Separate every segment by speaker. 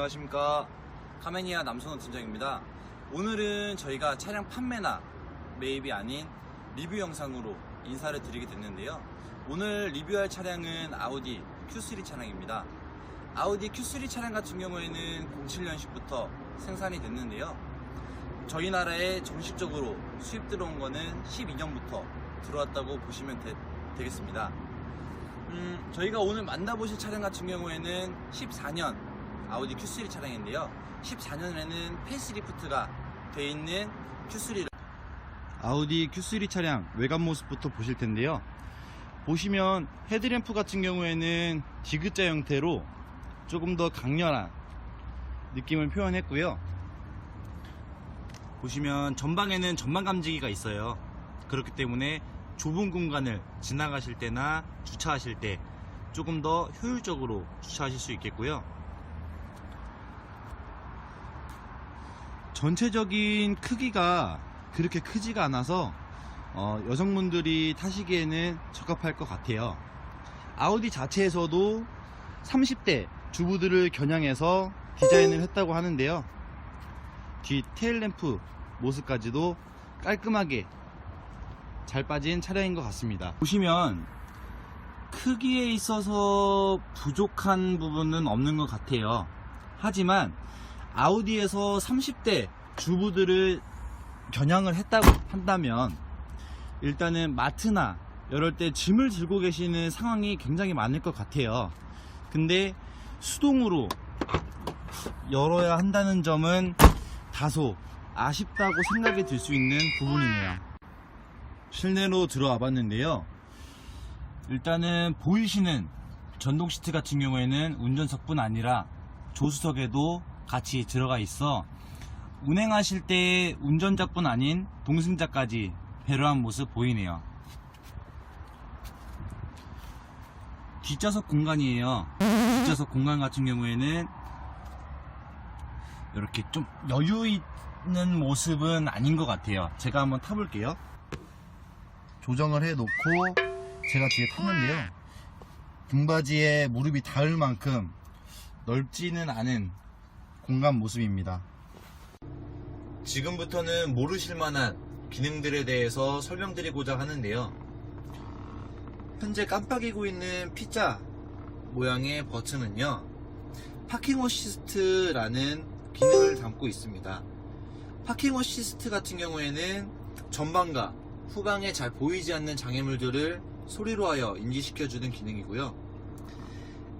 Speaker 1: 안녕하십니까. 카메니아 남선호 팀장입니다. 오늘은 저희가 차량 판매나 매입이 아닌 리뷰 영상으로 인사를 드리게 됐는데요. 오늘 리뷰할 차량은 아우디 Q3 차량입니다. 아우디 Q3 차량 같은 경우에는 07년식부터 생산이 됐는데요. 저희 나라에 정식적으로 수입 들어온 거는 12년부터 들어왔다고 보시면 되, 되겠습니다. 음, 저희가 오늘 만나보실 차량 같은 경우에는 14년 아우디 Q3 차량인데요. 14년에는 페이스리프트가 돼 있는 Q3를 아우디 Q3 차량 외관 모습부터 보실 텐데요. 보시면 헤드램프 같은 경우에는 디귿자 형태로 조금 더 강렬한 느낌을 표현했고요. 보시면 전방에는 전방 감지기가 있어요. 그렇기 때문에 좁은 공간을 지나가실 때나 주차하실 때 조금 더 효율적으로 주차하실 수 있겠고요. 전체적인 크기가 그렇게 크지가 않아서 어, 여성분들이 타시기에는 적합할 것 같아요. 아우디 자체에서도 30대 주부들을 겨냥해서 디자인을 했다고 하는데요. 뒤 테일램프 모습까지도 깔끔하게 잘 빠진 차량인 것 같습니다. 보시면 크기에 있어서 부족한 부분은 없는 것 같아요. 하지만 아우디에서 30대 주부들을 겨냥을 했다고 한다면 일단은 마트나 이럴 때 짐을 들고 계시는 상황이 굉장히 많을 것 같아요. 근데 수동으로 열어야 한다는 점은 다소 아쉽다고 생각이 들 수 있는 부분이네요. 실내로 들어와 봤는데요. 일단은 보이시는 전동 시트 같은 경우에는 운전석뿐 아니라 조수석에도 같이 들어가 있어 운행하실 때 운전자뿐 아닌 동승자까지 배려한 모습 보이네요. 뒷좌석 공간이에요. 뒷좌석 공간 같은 경우에는 이렇게 좀 여유 있는 모습은 아닌 것 같아요. 제가 한번 타볼게요. 조정을 해 놓고 제가 뒤에 탔는데요. 등받이에 무릎이 닿을 만큼 넓지는 않은 공간 모습입니다. 지금부터는 모르실 만한 기능들에 대해서 설명드리고자 하는데요. 현재 깜빡이고 있는 피자 모양의 버튼은요. 파킹 어시스트라는 기능을 담고 있습니다. 파킹 어시스트 같은 경우에는 전방과 후방에 잘 보이지 않는 장애물들을 소리로 하여 인지시켜주는 기능이고요.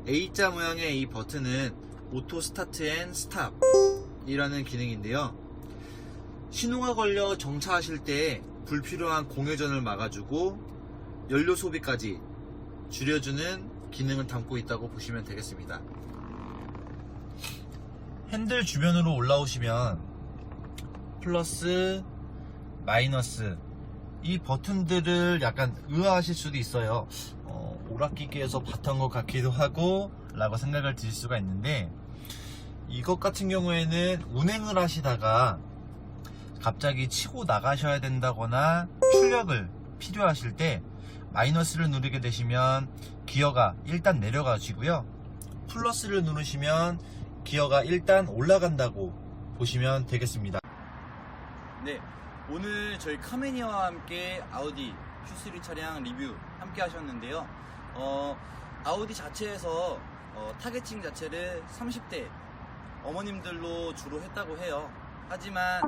Speaker 1: A자 모양의 이 버튼은 오토 스타트 앤 스탑 이라는 기능인데요. 신호가 걸려 정차하실 때 불필요한 공회전을 막아주고 연료 소비까지 줄여주는 기능을 담고 있다고 보시면 되겠습니다. 핸들 주변으로 올라오시면 플러스, 마이너스 이 버튼들을 약간 의아하실 수도 있어요. 어, 오락기계에서 봤던 것 같기도 하고 라고 생각을 드실 수가 있는데 이것 같은 경우에는 운행을 하시다가 갑자기 치고 나가셔야 된다거나 출력을 필요하실 때 마이너스를 누르게 되시면 기어가 일단 내려가지고요. 플러스를 누르시면 기어가 일단 올라간다고 보시면 되겠습니다. 네, 오늘 저희 카메니아와 함께 아우디 Q3 차량 리뷰 함께 하셨는데요. 어, 아우디 자체에서 어, 타겟팅 자체를 30대 어머님들로 주로 했다고 해요. 하지만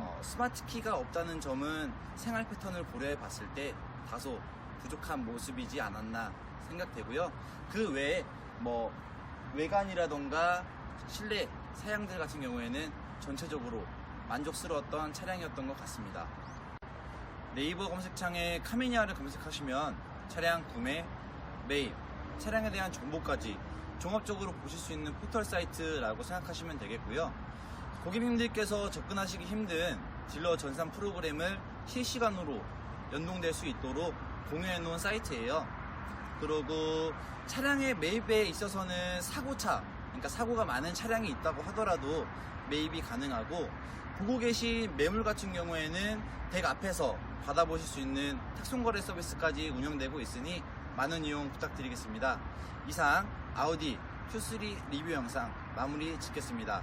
Speaker 1: 어, 스마트 키가 없다는 점은 생활 패턴을 고려해 봤을 때 다소 부족한 모습이지 않았나 생각되고요. 그 외에 뭐 외관이라던가 실내 사양들 같은 경우에는 전체적으로 만족스러웠던 차량이었던 것 같습니다. 네이버 검색창에 카미니아를 검색하시면 차량 구매, 매입, 차량에 대한 정보까지 종합적으로 보실 수 있는 포털 사이트라고 생각하시면 되겠고요. 고객님들께서 접근하시기 힘든 딜러 전산 프로그램을 실시간으로 연동될 수 있도록 공유해 놓은 사이트예요. 그리고 차량의 매입에 있어서는 사고차, 그러니까 사고가 많은 차량이 있다고 하더라도 매입이 가능하고 보고 계신 매물 같은 경우에는 댁 앞에서 받아보실 수 있는 탁송거래 서비스까지 운영되고 있으니 많은 이용 부탁드리겠습니다. 이상 아우디
Speaker 2: Q3 리뷰 영상 마무리 짓겠습니다.